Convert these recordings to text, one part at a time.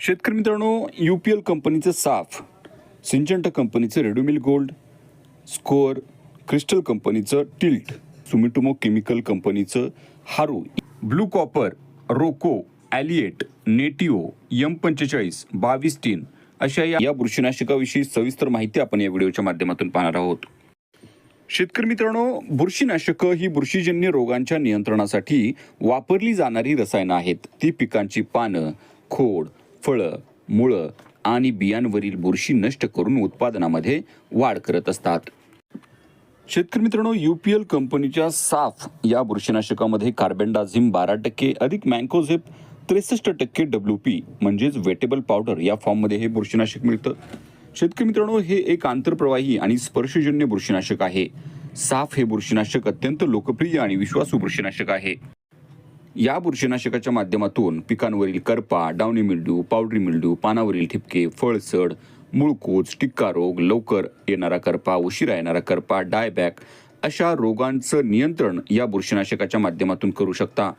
शेतकरी मित्रांनो U P L कंपनीचं साफ सिंचंट कंपनीचं रेडोमिल गोल्ड स्कोअर क्रिस्टल कंपनीचं टिल्ट सुमिटोमो केमिकल कंपनीचं हारू ब्लू कॉपर रोको ॲलिएट नेटिओ यम पंचेचाळीस बावीस तीन अशा या या बुरशीनाशकाविषयी सविस्तर माहिती आपण या व्हिडिओच्या माध्यमातून पाहणार आहोत. शेतकरी मित्रांनो बुरशीनाशकं ही बुरशीजन्य रोगांच्या नियंत्रणासाठी वापरली जाणारी रसायनं आहेत. ती पिकांची पानं खोड फळं मुळं आणि बियांवरील बुरशी नष्ट करून उत्पादनामध्ये वाढ करत असतात. शेतकरी मित्रांनो एल कंपनीच्या साफ या बुरशीनाशकामध्ये कार्बेंडाझिम बारा टक्के अधिक मँकोझेप त्रेसष्ट टक्के डब्ल्यू पी म्हणजेच वेटेबल पावडर या फॉर्ममध्ये हे बुरशीनाशक मिळतं. शेतकरी मित्रांनो हे एक आंतरप्रवाही आणि स्पर्शजन्य बुरशीनाशक आहे. साफ हे बुरशीनाशक अत्यंत लोकप्रिय आणि विश्वासू बुरशीनाशक आहे. या बुरशीनाशकाच्या माध्यमातून पिकांवरील करपा डावणी मिल्ड्यू पावडरी मिल्ड्यू पानावरील ठिपके फळसड मुळकूच टिक्का रोग लवकर येणारा करपा उशिरा येणारा करपा डायबॅक अशा रोगांचं नियंत्रण या बुरशीनाशकाच्या माध्यमातून करू शकता.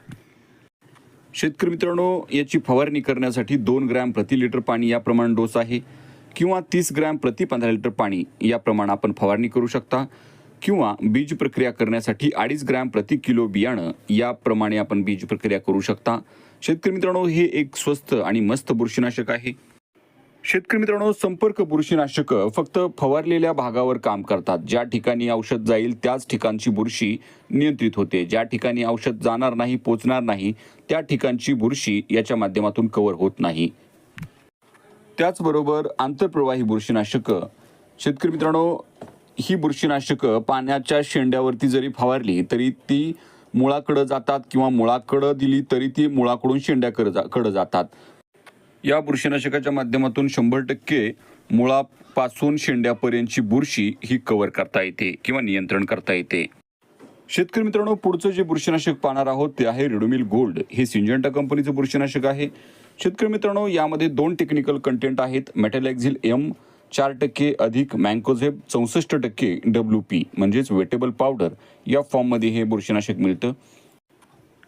शेतकरी मित्रांनो याची फवारणी करण्यासाठी दोन ग्रॅम प्रति लिटर पाणी या प्रमाण डोस आहे किंवा तीस ग्रॅम प्रति पंधरा लिटर पाणी या प्रमाण आपण फवारणी करू शकता. किंवा बीज प्रक्रिया करण्यासाठी अडीच ग्रॅम प्रति किलो बियाणं याप्रमाणे आपण बीज प्रक्रिया करू शकता. शेतकरी मित्रांनो हे एक स्वस्त आणि मस्त बुरशीनाशक आहे. शेतकरी मित्रांनो संपर्क बुरशीनाशक फक्त फवारलेल्या भागावर काम करतात. ज्या ठिकाणी औषध जाईल त्याच ठिकाणची बुरशी नियंत्रित होते. ज्या ठिकाणी औषध जाणार नाही पोचणार नाही त्या ठिकाणची बुरशी याच्या माध्यमातून कव्हर होत नाही. त्याचबरोबर आंतरप्रवाही बुरशीनाशकं. शेतकरी मित्रांनो ही बुरशीनाशकं पाण्याच्या शेंड्यावरती जरी फवारली तरी ती मुळाकडं जातात किंवा मुळाकडं दिली तरी ती मुळाकडून शेंड्याकडं जा कडं जातात. या बुरशीनाशकाच्या माध्यमातून शंभर टक्के मुळापासून शेंड्यापर्यंतची बुरशी ही कव्हर करता येते किंवा नियंत्रण करता येते. शेतकरी मित्रांनो पुढचं जे बुरशीनाशक पाहणार आहोत ते आहे रेडोमिल गोल्ड. हे सिंजंटा कंपनीचं बुरशीनाशक आहे. शेतकरी मित्रांनो यामध्ये दोन टेक्निकल कंटेंट आहेत. मेटॅलॅक्झिल एम चार टक्के अधिक मँकोझेब चौसष्ट टक्के डब्ल्यू पी म्हणजेच वेटेबल पावडर या फॉर्ममध्ये हे बुरशीनाशक मिळतं.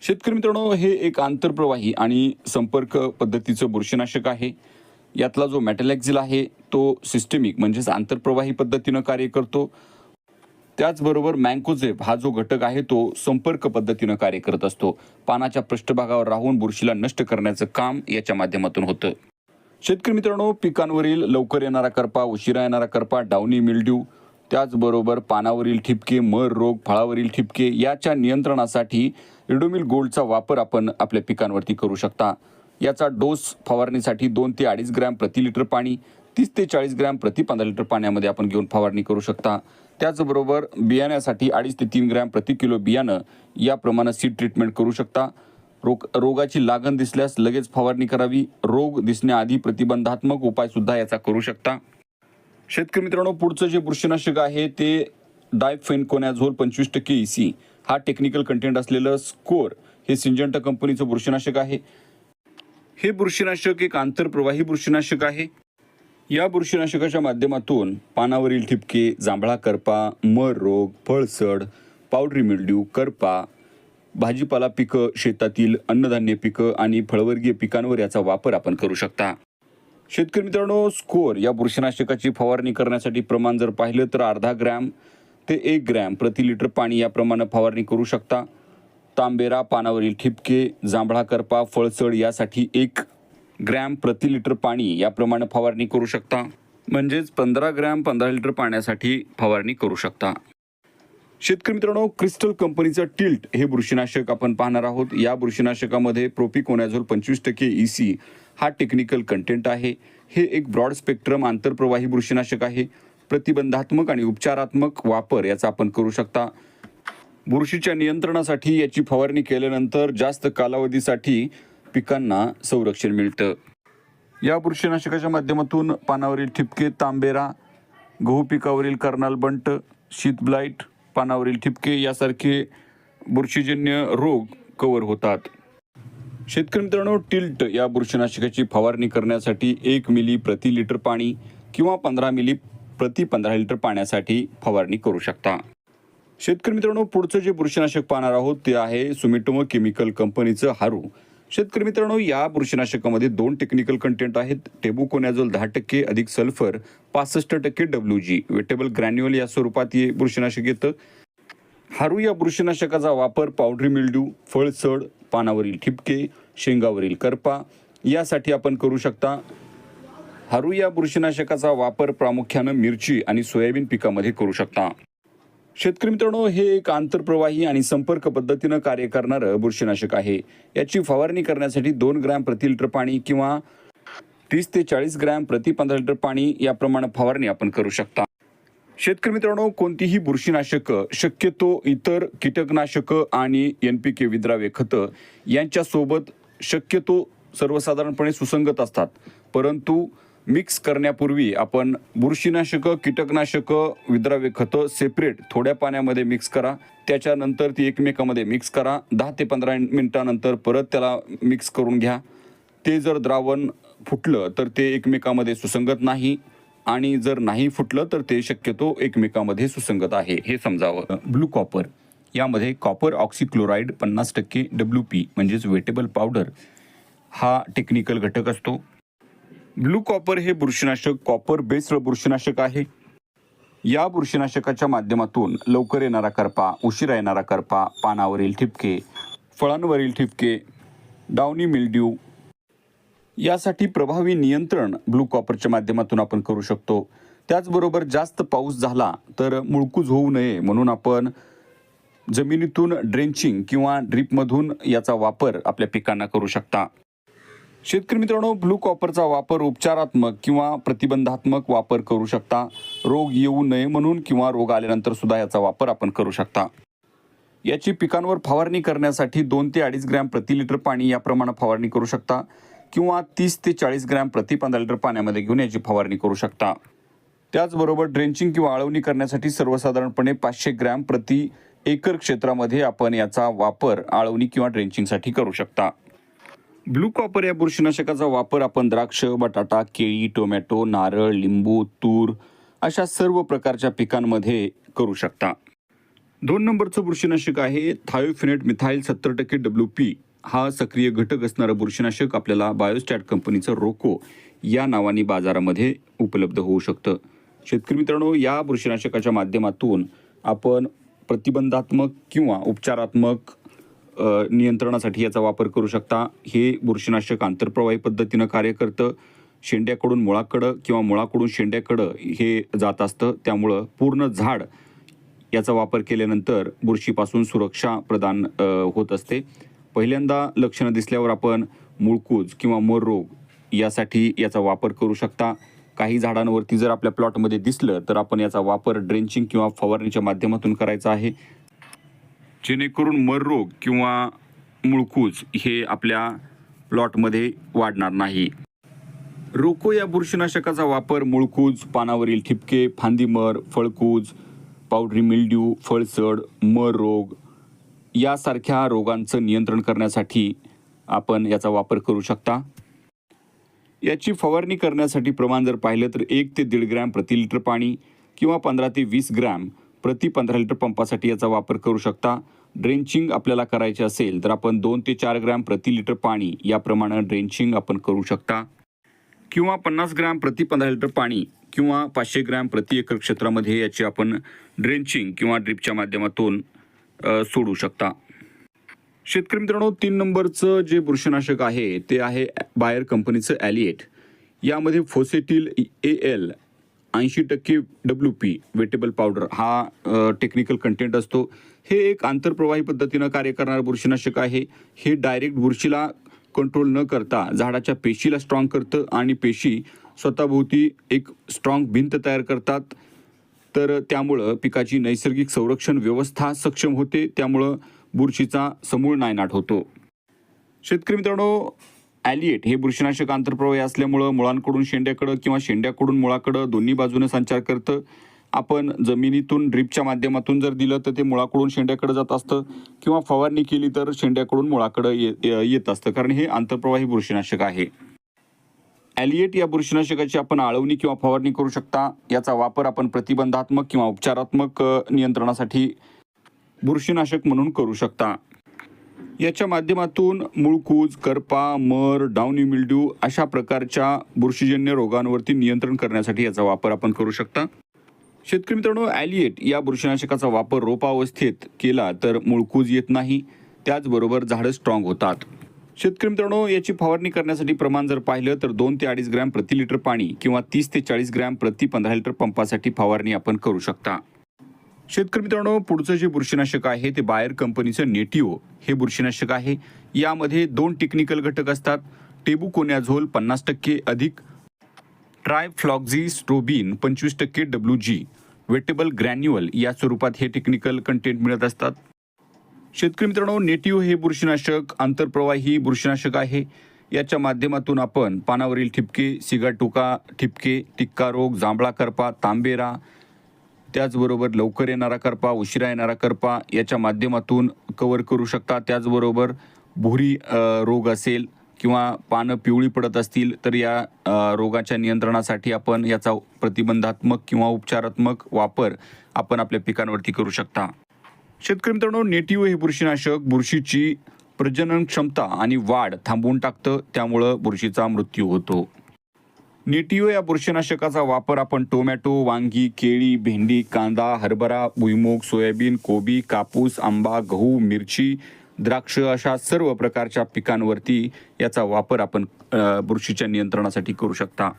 शेतकरी मित्रांनो हे एक आंतरप्रवाही आणि संपर्क पद्धतीचं बुरशीनाशक आहे. यातला जो मॅटलॅक्झिल आहे तो सिस्टेमिक म्हणजेच आंतरप्रवाही पद्धतीनं कार्य करतो. त्याचबरोबर मँकोझेब हा जो घटक आहे तो संपर्क पद्धतीनं कार्य करत असतो. पानाच्या पृष्ठभागावर राहून बुरशीला नष्ट करण्याचं काम याच्या माध्यमातून होतं. शेतकरी मित्रांनो पिकांवरील लवकर येणारा करपा उशिरा येणारा करपा डावणी मिल्ड्यू त्याचबरोबर पानावरील ठिपके मर रोग फळावरील ठिपके याच्या नियंत्रणासाठी रिडोमिल गोल्डचा वापर आपण आपल्या पिकांवरती करू शकता. याचा डोस फवारणीसाठी दोन ते अडीच ग्रॅम प्रति लिटर पाणी तीस ते चाळीस ग्रॅम प्रति पंधरा लिटर पाण्यामध्ये आपण घेऊन फवारणी करू शकता. त्याचबरोबर बियाण्यासाठी अडीच ते तीन ग्रॅम प्रति किलो बियाणं या प्रमाणात सीड ट्रीटमेंट करू शकता. रोग रोगाची लागण दिसल्यास लगेच फवारणी करावी. रोग दिसण्याआधी प्रतिबंधात्मक उपाय सुद्धा याचा करू शकता. शेतकरी मित्रांनो पुढचं जे बुरशीनाशक आहे ते डायफेनकोनॅझोल पंचवीस टक्के ई सी हा टेक्निकल कंटेंट असलेलं स्कोर हे सिंजंटा कंपनीचं बुरशीनाशक आहे. हे बुरशीनाशक एक आंतरप्रवाही बुरशीनाशक आहे. या बुरशीनाशकाच्या माध्यमातून पानावरील ठिपके जांभळा करपा मर रोग फळसड पावडरी मिल्ड्यू करपा भाजीपाला पिकं शेतातील अन्नधान्य पिकं आणि फळवर्गीय पिकांवर याचा वापर आपण करू शकता. शेतकरी मित्रांनो स्कोअर या बुरशीनाशकाची फवारणी करण्यासाठी प्रमाण जर पाहिलं तर अर्धा ग्रॅम ते एक ग्रॅम प्रति लिटर पाणी याप्रमाणे फवारणी करू शकता. तांबेरा पानावरील ठिपके जांभळा करपा फळचड यासाठी एक ग्रॅम प्रति लिटर पाणी याप्रमाणे फवारणी करू शकता. म्हणजेच पंधरा ग्रॅम पंधरा लिटर पाण्यासाठी फवारणी करू शकता. शेतकरी मित्रांनो क्रिस्टल कंपनीचं टिल्ट हे बुरशीनाशक आपण पाहणार आहोत. या बुरशीनाशकामध्ये प्रोपिकोनॅझोल पंचवीस टक्के ई सी हा टेक्निकल कंटेंट आहे. हे एक ब्रॉड स्पेक्ट्रम आंतरप्रवाही बुरशीनाशक आहे. प्रतिबंधात्मक आणि उपचारात्मक वापर याचा आपण करू शकता. बुरशीच्या नियंत्रणासाठी याची फवारणी केल्यानंतर जास्त कालावधीसाठी पिकांना संरक्षण मिळतं. या बुरशीनाशकाच्या माध्यमातून पानावरील ठिपके तांबेरा गहू पिकावरील कर्नाल बंट शीत ब्लाईट पानावरील ठिपके यासारखे बुरशीजन्य रोग कव्हर होतात. शेतकरी मित्रांनो टिल्ट या बुरशीनाशकाची फवारणी करण्यासाठी एक मिली प्रति लिटर पाणी किंवा पंधरा मिली प्रति पंधरा लिटर पाण्यासाठी फवारणी करू शकता. शेतकरी मित्रांनो पुढचं जे बुरशीनाशक पाहणार आहोत ते आहे सुमिटोमो केमिकल कंपनीचं हारू. शेतकरी मित्रांनो या बुरशीनाशकामध्ये दोन टेक्निकल कंटेंट आहेत. टेबुकोनॅझोल दहा टक्के अधिक सल्फर पासष्ट टक्के डब्ल्यू जी वेटेबल ग्रॅन्युअल या स्वरूपात हे बुरशीनाशक येतं. हारू या बुरशीनाशकाचा वापर पावडरी मिल्ड्यू फळसड पानावरील ठिपके शेंगावरील करपा यासाठी आपण करू शकता. हारू या बुरशीनाशकाचा वापर प्रामुख्यानं मिरची आणि सोयाबीन पिकामध्ये करू शकता. शेतकरी मित्रांनो हे एक आंतरप्रवाही आणि संपर्क पद्धतीनं कार्य करणारं बुरशीनाशक आहे. याची फवारणी करण्यासाठी दोन ग्रॅम प्रति लिटर पाणी किंवा तीस ते चाळीस ग्रॅम प्रति पंधरा लिटर पाणी याप्रमाणे फवारणी आपण करू शकता. शेतकरी मित्रांनो कोणतीही बुरशीनाशकं शक्यतो इतर कीटकनाशकं आणि एन पी के विद्राव्य खतं यांच्यासोबत शक्यतो सर्वसाधारणपणे सुसंगत असतात. परंतु मिक्स करण्यापूर्वी आपण बुरशीनाशकं कीटकनाशकं विद्राव्य खतं सेपरेट थोड्या पाण्यामध्ये मिक्स करा. त्याच्यानंतर ती एकमेकामध्ये मिक्स करा. दहा ते पंधरा मिनटानंतर परत त्याला मिक्स करून घ्या. ते जर द्रावण फुटलं तर ते एकमेकामध्ये सुसंगत नाही. आणि जर नाही फुटलं तर ते शक्यतो एकमेकामध्ये सुसंगत आहे. हे समजावं. Blue Copper. यामध्ये कॉपर ऑक्सिक्लोराईड पन्नास टक्के डब्ल्यू पी म्हणजेच वेटेबल पावडर हा टेक्निकल घटक असतो. ब्लू कॉपर हे बुरशीनाशक कॉपर बेस्ड बुरशीनाशक आहे. या बुरशीनाशकाच्या माध्यमातून लवकर येणारा करपा उशिरा येणारा करपा पानावरील ठिपके फळांवरील ठिपके डावनी मिल्ड्यू यासाठी प्रभावी नियंत्रण ब्लू कॉपरच्या माध्यमातून आपण करू शकतो. त्याचबरोबर जास्त पाऊस झाला तर मुळकूज होऊ नये म्हणून आपण जमिनीतून ड्रेंचिंग किंवा ड्रीपमधून याचा वापर आपल्या पिकांना करू शकता. शेतकरी मित्रांनो ब्लू कॉपरचा वापर उपचारात्मक किंवा प्रतिबंधात्मक वापर करू शकता. रोग येऊ नये म्हणून किंवा रोग आल्यानंतर सुद्धा याचा वापर आपण करू शकता. याची पिकांवर फवारणी करण्यासाठी दोन ते अडीच ग्रॅम प्रति लिटर पाणी याप्रमाणे फवारणी करू शकता किंवा तीस ते चाळीस ग्रॅम प्रति पंधरा लिटर पाण्यामध्ये घेऊन याची फवारणी करू शकता. त्याचबरोबर ड्रेंचिंग किंवा आळवणी करण्यासाठी सर्वसाधारणपणे पाचशे ग्रॅम प्रति एकर क्षेत्रामध्ये आपण याचा वापर आळवणी किंवा ड्रेंचिंगसाठी करू शकता. ब्लू कॉपर या बुरशीनाशकाचा वापर आपण द्राक्ष बटाटा केळी टोमॅटो नारळ लिंबू तूर अशा सर्व प्रकारच्या पिकांमध्ये करू शकता. दोन नंबरचं बुरशीनाशक आहे थायोफिनेट मिथाईल सत्तर टक्के डब्ल्यू पी. हा सक्रिय घटक असणारं बुरशीनाशक आपल्याला बायोस्टॅट कंपनीचं रोको या नावाने बाजारामध्ये उपलब्ध होऊ शकतं. शेतकरी मित्रांनो या बुरशीनाशकाच्या माध्यमातून आपण प्रतिबंधात्मक किंवा उपचारात्मक नियंत्रणासाठी याचा वापर करू शकता. हे बुरशीनाशक आंतरप्रवाही पद्धतीनं कार्य करतं. शेंड्याकडून मुळाकडं किंवा मुळाकडून शेंड्याकडं हे जात असतं. त्यामुळं पूर्ण झाड याचा वापर केल्यानंतर बुरशीपासून सुरक्षा प्रदान होत असते. पहिल्यांदा लक्षणं दिसल्यावर आपण मुळकूज किंवा मोर रोग यासाठी याचा वापर करू शकता. काही झाडांवरती जर आपल्या प्लॉटमध्ये दिसलं तर आपण याचा वापर ड्रेंचिंग किंवा फवारणीच्या माध्यमातून करायचा आहे. जेणेकरून मर रोग किंवा मुळकूज हे आपल्या प्लॉटमध्ये वाढणार नाही. रोको या बुरशीनाशकाचा वापर मुळकूज पानावरील ठिपके फांदीमर फळकूज पावडरी मिल्ड्यू फळसड मर रोग यासारख्या रोगांचं नियंत्रण करण्यासाठी आपण याचा वापर करू शकता. याची फवारणी करण्यासाठी प्रमाण जर पाहिलं तर एक ते दीड ग्रॅम प्रति लिटर पाणी किंवा पंधरा ते वीस ग्रॅम प्रति पंधरा लिटर पंपासाठी याचा वापर करू शकता. ड्रेंचिंग आपल्याला करायचे असेल तर आपण दोन ते चार ग्रॅम प्रति लिटर पाणी याप्रमाणे ड्रेंचिंग आपण करू शकता. किंवा पन्नास ग्रॅम प्रति पंधरा लिटर पाणी किंवा पाचशे ग्रॅम प्रति एकर क्षेत्रामध्ये याची आपण ड्रेंचिंग किंवा ड्रिपच्या माध्यमातून सोडू शकता. शेतकरी मित्रांनो तीन नंबरचं जे बुरशीनाशक आहे ते आहे बायर कंपनीचं ॲलिएट. यामध्ये फोसेटिल ए एल ऐंशी टक्के डब्ल्यू पी वेटेबल पावडर हा टेक्निकल कंटेंट असतो. हे एक आंतरप्रवाही पद्धतीनं कार्य करणारं बुरशीनाशक आहे. हे डायरेक्ट बुरशीला कंट्रोल न करता झाडाच्या पेशीला स्ट्रॉंग करतं आणि पेशी स्वतःभोवती एक स्ट्रॉंग भिंत तयार करतात. तर त्यामुळं पिकाची नैसर्गिक संरक्षण व्यवस्था सक्षम होते. त्यामुळं बुरशीचा समूळ नायनाट होतो. शेतकरी मित्रांनो ॲलिएट हे बुरशीनाशक आंतरप्रवाही असल्यामुळं मुळांकडून शेंड्याकडं किंवा शेंड्याकडून मुळाकडं दोन्ही बाजूने संचार करतं. आपण जमिनीतून ड्रिपच्या माध्यमातून जर दिलं तर ते मुळाकडून शेंड्याकडे जात असतं किंवा फवारणी केली तर शेंड्याकडून मुळाकडं ये येत असतं. कारण हे आंतरप्रवाही बुरशीनाशक आहे. ॲलिएट या बुरशीनाशकाची आपण आळवणी किंवा फवारणी करू शकता. याचा वापर आपण प्रतिबंधात्मक किंवा उपचारात्मक नियंत्रणासाठी बुरशीनाशक म्हणून करू शकता. याच्या माध्यमातून मुळकूज करपा मर डाउनी मिल्ड्यू अशा प्रकारच्या बुरशीजन्य रोगांवरती नियंत्रण करण्यासाठी याचा वापर आपण करू शकता. शेतकरी मित्रांनो ॲलिएट या बुरशीनाशकाचा वापर रोपावस्थेत केला तर मुळकूज येत नाही. त्याचबरोबर झाडं स्ट्रॉंग होतात. शेतकरी मित्रांनो याची फवारणी करण्यासाठी प्रमाण जर पाहिलं तर दोन ते अडीच ग्रॅम प्रति लिटर पाणी किंवा तीस ते चाळीस ग्रॅम प्रति पंधरा लिटर पंपासाठी फवारणी आपण करू शकता. शेतकरी मित्रांनो पुढचं जे बुरशीनाशक आहे ते बायर कंपनीचं नेटिओ हे बुरशीनाशक आहे. यामध्ये दोन टेक्निकल घटक असतात. टेबुकोनॅझोल पन्नास टक्के अधिक ट्रायफ्लॉक्झी स्ट्रोबिन पंचवीस टक्के डब्ल्यू जी वेटेबल ग्रॅन्युअल या स्वरूपात हे टेक्निकल कंटेंट मिळत असतात. शेतकरी मित्रांनो नेटिव्ह हे बुरशीनाशक आंतरप्रवाही बुरशीनाशक आहे. याच्या माध्यमातून आपण पानावरील ठिपके सिगाटोका ठिपके टिक्का रोग जांभळा करपा तांबेरा त्याचबरोबर लवकर येणारा करपा उशिरा येणारा करपा याच्या माध्यमातून कवर करू शकता. त्याचबरोबर भुरी रोग असेल किंवा पानं पिवळी पडत असतील तर या रोगाच्या नियंत्रणासाठी आपण याचा प्रतिबंधात्मक किंवा उपचारात्मक वापर आपण आपल्या पिकांवरती करू शकता. शेतकरी मित्रांनो नेटिव्ह हे बुरशीनाशक बुरशीची प्रजनन क्षमता आणि वाढ थांबवून टाकतं त्यामुळं बुरशीचा मृत्यू होतो. नेटिव्ह या बुरशीनाशकाचा वापर आपण टोमॅटो वांगी केळी भेंडी कांदा हरभरा भुईमूग सोयाबीन कोबी कापूस आंबा गहू मिरची द्राक्ष अशा सर्व प्रकारच्या पिकांवरती याचा वापर आपण बुरशीच्या नियंत्रणासाठी करू शकता.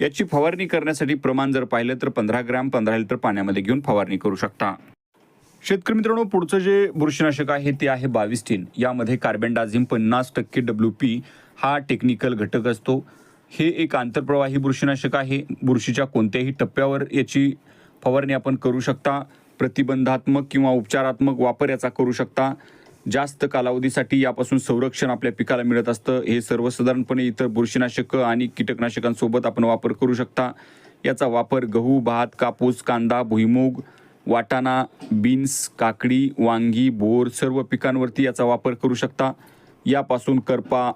याची फवारणी करण्यासाठी प्रमाण जर पाहिलं तर पंधरा ग्रॅम पंधरा लिटर पाण्यामध्ये घेऊन फवारणी करू शकता. शेतकरी मित्रांनो पुढचं जे बुरशीनाशक आहे ते आहे बाविस्टीन. यामध्ये कार्बेंडाझिम पन्नास टक्के डब्ल्यू पी हा टेक्निकल घटक असतो. हे एक आंतरप्रवाही बुरशीनाशक आहे. बुरशीच्या कोणत्याही टप्प्यावर याची फवारणी आपण करू शकता. प्रतिबंधात्मक किंवा उपचारात्मक वापर याचा करू शकता. जास्त कालावधीसाठी यापासून संरक्षण आपल्या पिकाला मिळत असतं. हे सर्वसाधारणपणे इतर बुरशीनाशकं आणि कीटकनाशकांसोबत आपण वापर करू शकता. याचा वापर गहू भात कापूस कांदा भुईमूग वाटाणा बीन्स काकडी वांगी बोर सर्व पिकांवरती याचा वापर करू शकता. यापासून करपा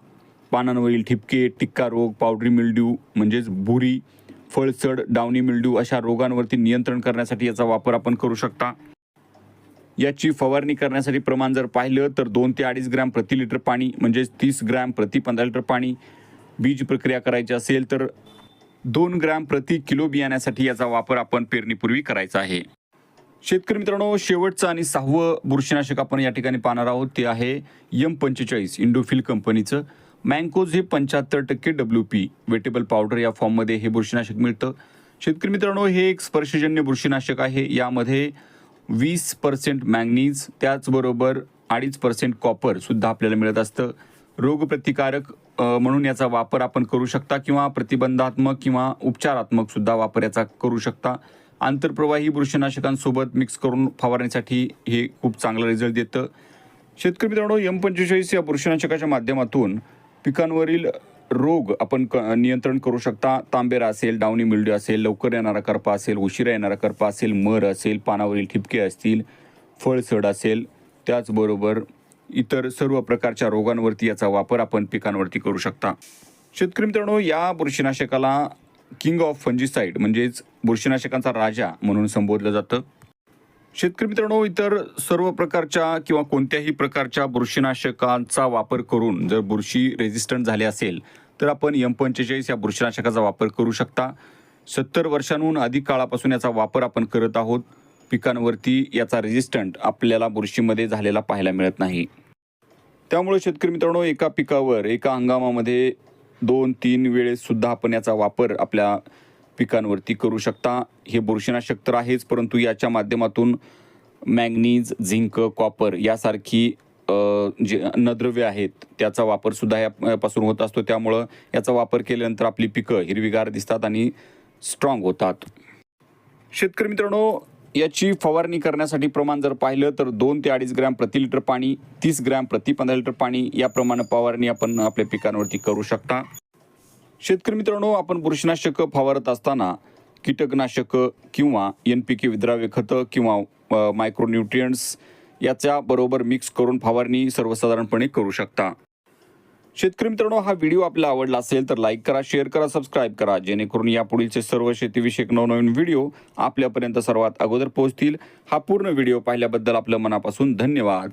पानांवरील ठिपके टिक्का रोग पावडरी मिल्ड्यू म्हणजेच भुरी फळसड डावणी मिल्ड्यू अशा रोगांवरती नियंत्रण करण्यासाठी याचा वापर आपण करू शकता. याची फवारणी करण्यासाठी प्रमाण जर पाहिलं तर दोन ते अडीच ग्रॅम प्रति लिटर पाणी म्हणजेच तीस ग्रॅम प्रति पंधरा लिटर पाणी बीज प्रक्रिया करायची असेल तर दोन ग्रॅम प्रति किलो बियाण्यासाठी याचा वापर आपण पेरणीपूर्वी करायचा आहे. शेतकरी मित्रांनो शेवटचं आणि सहावं बुरशीनाशक आपण या ठिकाणी पाहणार आहोत. ते आहे यम पंचेचाळीस इंडोफिल कंपनीचं. मँकोज हे पंच्याहत्तर टक्के डब्ल्यू पी वेटेबल पावडर या फॉर्ममध्ये हे बुरशीनाशक मिळतं. शेतकरी मित्रांनो हे एक स्पर्शजन्य बुरशीनाशक आहे. यामध्ये वीस पर्सेंट मॅंगनीज त्याचबरोबर अडीच पर्सेंट कॉपर सुद्धा आपल्याला मिळत असतं. रोगप्रतिकारक म्हणून याचा वापर आपण करू शकता किंवा प्रतिबंधात्मक किंवा उपचारात्मक सुद्धा वापर याचा करू शकता. आंतरप्रवाही बुरशीनाशकांसोबत मिक्स करून फवारण्यासाठी हे खूप चांगला रिझल्ट देतं. शेतकरी मित्रांनो एम पंचेचाळीस या बुरशीनाशकाच्या माध्यमातून पिकांवरील रोग आपण क नियंत्रण करू शकता. तांबेरा असेल डावणी मिल्ड्यू असेल लवकर येणारा करपा असेल उशिरा येणारा करपा असेल मर असेल पानावरील ठिपके असतील फळसड असेल त्याचबरोबर इतर सर्व प्रकारच्या रोगांवरती याचा वापर आपण पिकांवरती करू शकता. शेतकरी मित्रांनो या बुरशीनाशकाला किंग ऑफ फंजिसाईड म्हणजेच बुरशीनाशकांचा राजा म्हणून संबोधलं जातं. शेतकरी मित्रांनो इतर सर्व प्रकारच्या किंवा कोणत्याही प्रकारच्या बुरशीनाशकांचा वापर करून जर बुरशी रेजिस्टंट झाले असेल तर आपण एम पंचेचाळीस या बुरशीनाशकाचा वापर करू शकता. सत्तर वर्षांहून अधिक काळापासून याचा वापर आपण करत आहोत. पिकांवरती याचा रेजिस्टंट आपल्याला बुरशीमध्ये झालेला पाहायला मिळत नाही. त्यामुळे शेतकरी मित्रांनो एका पिकावर एका हंगामामध्ये दोन तीन वेळेससुद्धा आपण याचा वापर आपल्या पिकांवरती करू शकता. हे बुरशीनाशक तर आहेच परंतु याच्या माध्यमातून मॅंगनीज झिंक कॉपर यासारखी जे अन्नद्रव्य आहेत त्याचा वापर सुद्धा यापासून होत असतो. त्यामुळं याचा वापर केल्यानंतर आपली पिकं हिरवीगार दिसतात आणि स्ट्रॉंग होतात. शेतकरी मित्रांनो याची फवारणी करण्यासाठी प्रमाण जर पाहिलं तर दोन ते अडीच ग्रॅम प्रति लिटर पाणी तीस ग्रॅम प्रति पंधरा लिटर पाणी याप्रमाणे फवारणी आपण आपल्या पिकांवरती करू शकता. शेतकरी मित्रांनो आपण बुरशीनाशकं फवारत असताना कीटकनाशकं किंवा एन पी के विद्राव्य खतं किंवा मायक्रोन्युट्रियंट्स याच्या बरोबर मिक्स करून फवारणी सर्वसाधारणपणे करू शकता. शेतकरी मित्रांनो हा व्हिडिओ आपल्याला आवडला असेल तर लाईक करा शेअर करा सबस्क्राईब करा. जेणेकरून यापुढीलचे सर्व शेतीविषयक नवनवीन व्हिडिओ आपल्यापर्यंत सर्वात अगोदर पोहोचतील. हा पूर्ण व्हिडिओ पाहिल्याबद्दल आपलं मनापासून धन्यवाद.